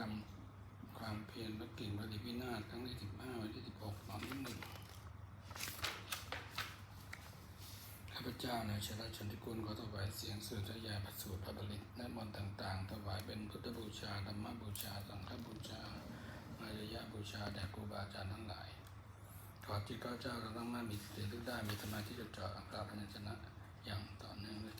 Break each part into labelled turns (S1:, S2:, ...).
S1: รรม ความเพียรและกิ่งปฏิพินาศครั้งที่สิบห้าวันที่สิบหกตอนที่หนึ่งข้าพเจ้าในชนะชนที่คุณขอถวายเสียงสื่อทยายพระสูตรพระบริตและมนต์ต่าง ๆ ถวายเป็นพุทธบูชาธรรมบูชา สังฆบูชาอารยบูชาแด่ครูบาอาจารย์ทั้งหลาย ขอจิตข้าเจ้าเราต้องมั่นมีสติลึกได้มีธรรมะที่จะเจาะอัคราพยัญชนะอย่างต่อเนื่องด้วย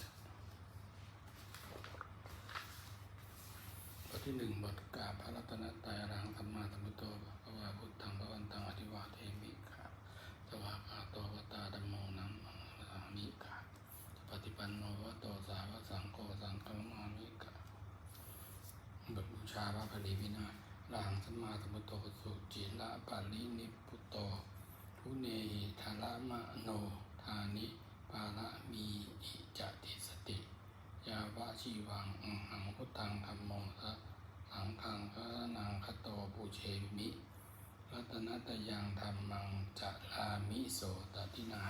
S1: บทที่หนึ่งบทกราบพระรัตนตรัยอรหังสัมมาสัมพุทโธพระวาพุทธังพระวันตังอธิวาเทมิค่ะสวากาโตวตาดัมโมนังสามิค่ะปฏิปันโนวะโตสาวกสังโฆสังฆมามิค่ะบทบูชาพระผลีวินาศรหังสัมมาสัมพุทโธสุจิละปาลินิพพุตโตทุเนหิทาระมะโน ทานิปาระมีอิจติสติ ยาวะชีวังอังหังพุทธังธรรมโมทะสังฆังพระนังคโตปูเชมิรัตนัตยังธรรมังจะลามิโสตตินา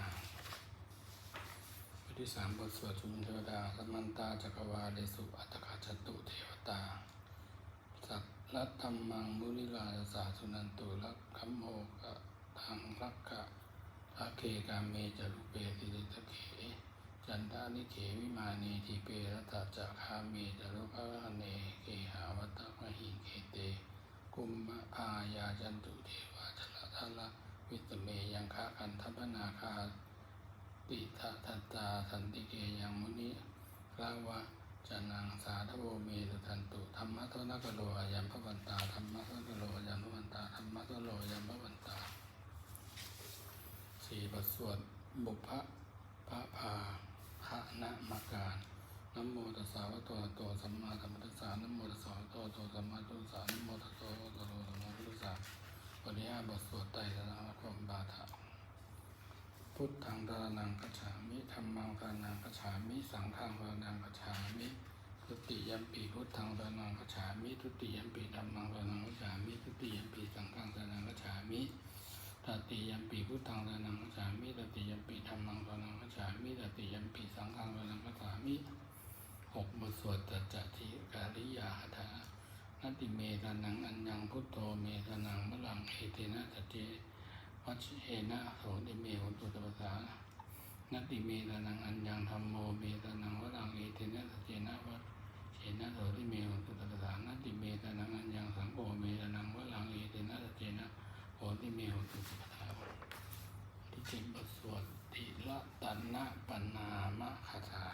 S1: บทที่สามบทสวดชุมเทวดาสัมมันตาจักวาเลสุอัตถกาจตุเทวตา สัตรัตธรรมังมุนิลาสาสุนันตุลักขมโมกะทางรักกะอาเคกาเมจรุเปติริตเข จันทานิเขวิมานีทีเปรตาจักคาเมจรุภะเนเกหาวัตมหิเกเต กุมมะพายาจันตุเทวาชลทาละวิตเมยังคากันทัพนาคาติทะทัตตาสันติเกยังมุนิลาวะจานังสาธโวเมตุทันตุธรรมะทนักโลอายัมพวันตาธรรมะทนักโลอายัมพวันตาธรรมะโทโลอายัมพวันตาสี่บทสวดบุพพะพระพา พระนะมาการนะโมตัสสะวะโตอะโตสัมมาสัมพุทธัสสะนะโมตัสสะวะโตอะโตสัมมาสัมพุทธัสสะนะโมตัสสะวะโตอะโตสัมมาสัมพุทธัสสะบทที่ห้าบทสวดไตรสรณคมบาทะพุทธังตานังกัจฉามิธรรมังตานังกัจฉามิ สังฆังตานังกัจฉามิทุติยัมปีพุทธังตานังกัจฉามิทุติยัมปีธรรมังตานังกัจฉามิทุติยัมปีสังฆังตานังกัจฉามิ ตติยัมปีพุทธังตานังกัจฉามิตติยัมปีธรรมังตานังกัจฉามิตติยัมปีสังฆังตานังกัจฉามิหกบทสวดตัจจิกาลิยาหานติเมตานังอัญญังพุทโธเมตานังมะลังเอเตนะตเจวัชเชนะโสติเมหุตุตปะสานัตติเมตานังอัญญังธรรมโมเมตานังวรังเอเทนะสเจนะวัชเชนะโสติเมหุตุตปะสานัตติเมตานังอัญญังสังโฆเมตานังวรังเอเทนะสเจนะโสติเมหุตุตปะสาที่เจ็ดบทสวดติละตันนะปันนามะคาถา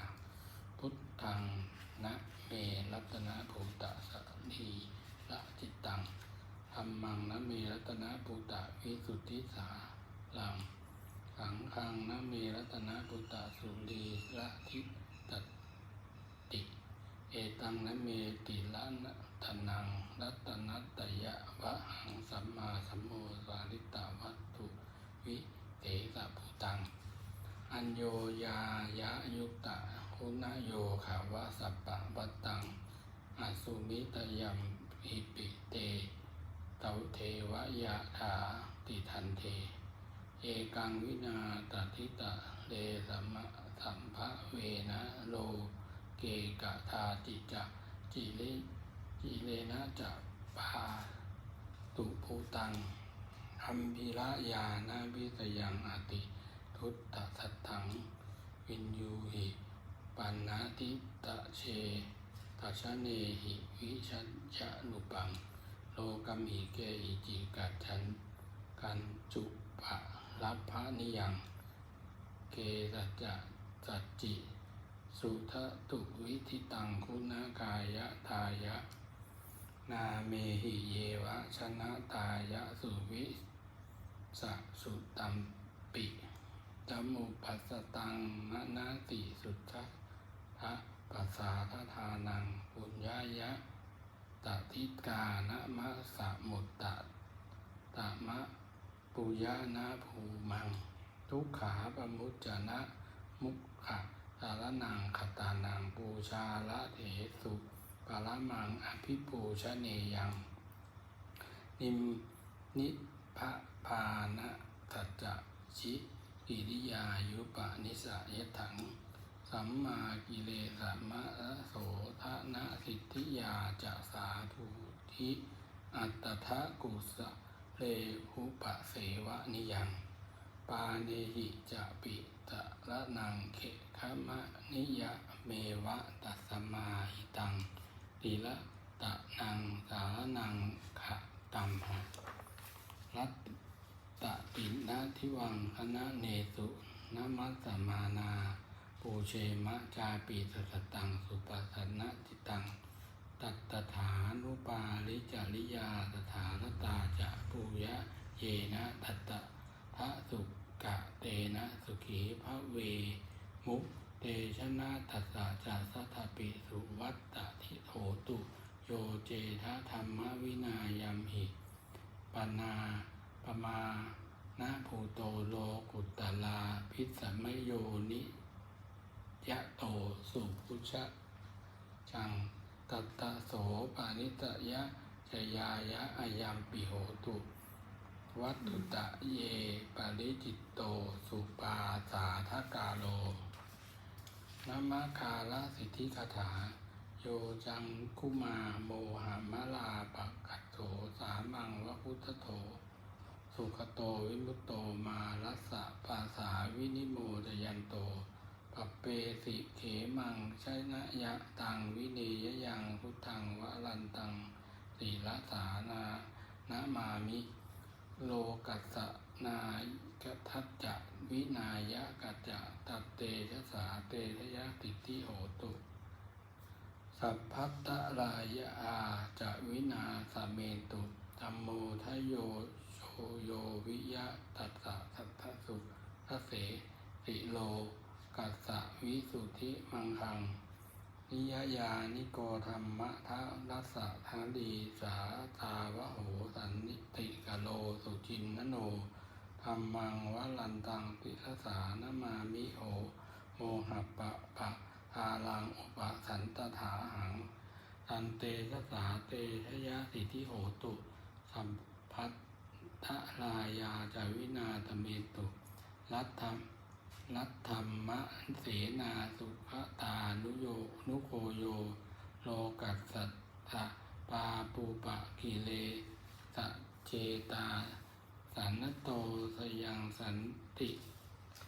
S1: พุทธังนะเมรัตนะภูตะสัตถีละจิตตัง ธรร มังนะเมรัตนะปุตตะวิสุทธิสาลังสังฆังนะเมรัตนะปุตตะสุรีละทิตติ เอตังนะเมติละนะทนังรัตนัตยะวะหังสัมมาสัมโมสาริตาวัตถุวิเตสะภูตัง อัญโยยายะยุตตะคุณโยขาวะสัปปะวัตตังอสุมิตยัมหิปิเต ตเทวยะถาติทันเท เอกังวินาตทิตะเลสัมสัมภะเวนะโลเกกะทาจิจะจิเลจิเลนะจะปาตุภูตังอัมพิระยานาวิตยังอติทุตตะสัตถัง วินยูหิปันนาติตะเชตัชเนหิวิชัญญะนุปัง โลกมหิเกอิจิกัจฉันกันจุปะรัพะนิยัง เกสัจจะสัจจิ สุทตุวิธิตังคุณากายะทายะ นาเมหิเยวะชนะตายะสุวิสสุตัมปิจมุปัสตังมะนาติสุธะพระปัสสาทธานังปุญญายะ ตทิกานะมะสะมุตตะตะมะปุยานะภูมัง ทุกขาปมุจจนะมุขะสารนังขตานังปูชาละเถสุปาละมังอภิปูชเนยัง นิมนิพะพานะทัจจะชิกิริยายุปะนิสายถัง สัมมากิเลสมะโสทนะส จะสาธุทิอัตถะกุสะเลหุปะเสวะนิยัง ปาเนหิจะปิตะระนังเขขมะนิยะเมวะตัสมาหิตังติละตะนังสารนังขะตัมหะรัตตะปินะทิวังคณะเนสุนมัสสมานา ปูเชมะจาปีสสตัง สุปสันนะจิตัง ตัตถานุปาลิจาริยาตถาคตาจะปูยะเยนะตัตตะพระสุกะเตนะสุขีพระเว มุเตชนะตัสสะจะสัทปิสุวัตตทิโถตุโยเจทะธรรมวินายัมหิปนาปมานะภูโตโลกุตตลาพิสัมโยนิยะโตสุพุชะจัง ตัตตะโสปานิตยะจยายะอายัมปิโหตุ วัตถุตะเยปาริจิตโต สุปาสาทกาโลนามาคาลสิทธิคาถา โยจังคุมาโมหามะลาปะกัตโถสามังวะพุทธโถ สุขโตวิมุตโตมารัสสะปาสาวินิโมจยันโต ปัปเปสิเข มังชนะยะตังวิเนยยังพุทธังวะลันตังสีลสานานามามิ โลกัสนายกทัจจะวินายะกัจจะตัตเตชะสาเตทยะติทิโหตุ สัพพัตตรายะอาจะวินาสเมตุธัมโมทโยโชโยวิยะตัสสะสัทธสุทเสติโล กัสสะวิสุทธิมังคัง นิยยานิโกธรรมะทะรัสสะทาดีสาตาวะโหสันนิติกะโลสุจินนโนธรรมังวะลันตังติสสานมามิโหโมหะปะปะอาลังอุปสันตถาหังตันเตสสาเตชยะสิทธิโหตุสัมพัทธรายาจาวินาตเมตุรัตธรรม รัตธรรมะเสนาสุภตานุโยนุโกโย โลกัสสัตถะปาปูปะกิเลสเจตา สันนโตสยังสันติ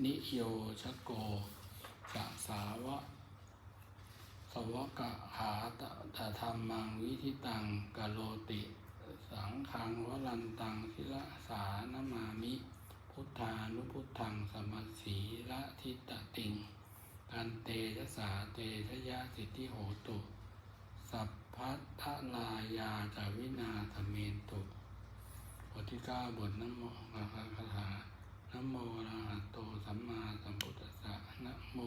S1: นิโยชโกสะสาวะสวกะหาตตธรรมังวิธิตังกะโลติ สังฆังวลันตังทิละสานมามิ พุทธานุพุทธังสมัสสีละทิตติง กันเตชะสาเตชะยะสิทธิโหตุ สัพพัทลายาจาวินาสเมนตุบทที่เก้าบทนะโมนะคาถานโมระหะโตสัมมาสัมพุทธัสสะนโม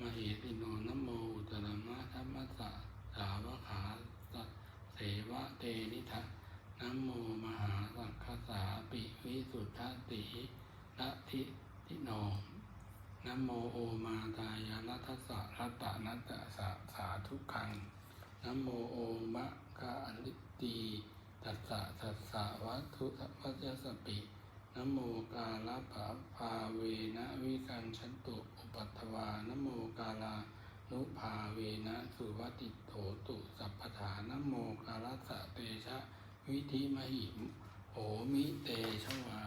S1: มหิติโนนโมอุตรมะธรรมสสะสาวขาสะเสวะเตนิทะนโมมหาสังคสา ทติละทิทิโนนโมโอมาตายานัทสสะรัตตานัตตะสะสาธุขังนโมโอมะกะอลิตตีตัสสะตัสสะวัตถุวัจสปินโมกาลปะภาเวนะวิกันชันตุอุปัตถวานโมกาลานุภาเวนะสุวัติโถตุสัพพทานโมกาลสะเตชะวิธิมหิมโหมิเตชวา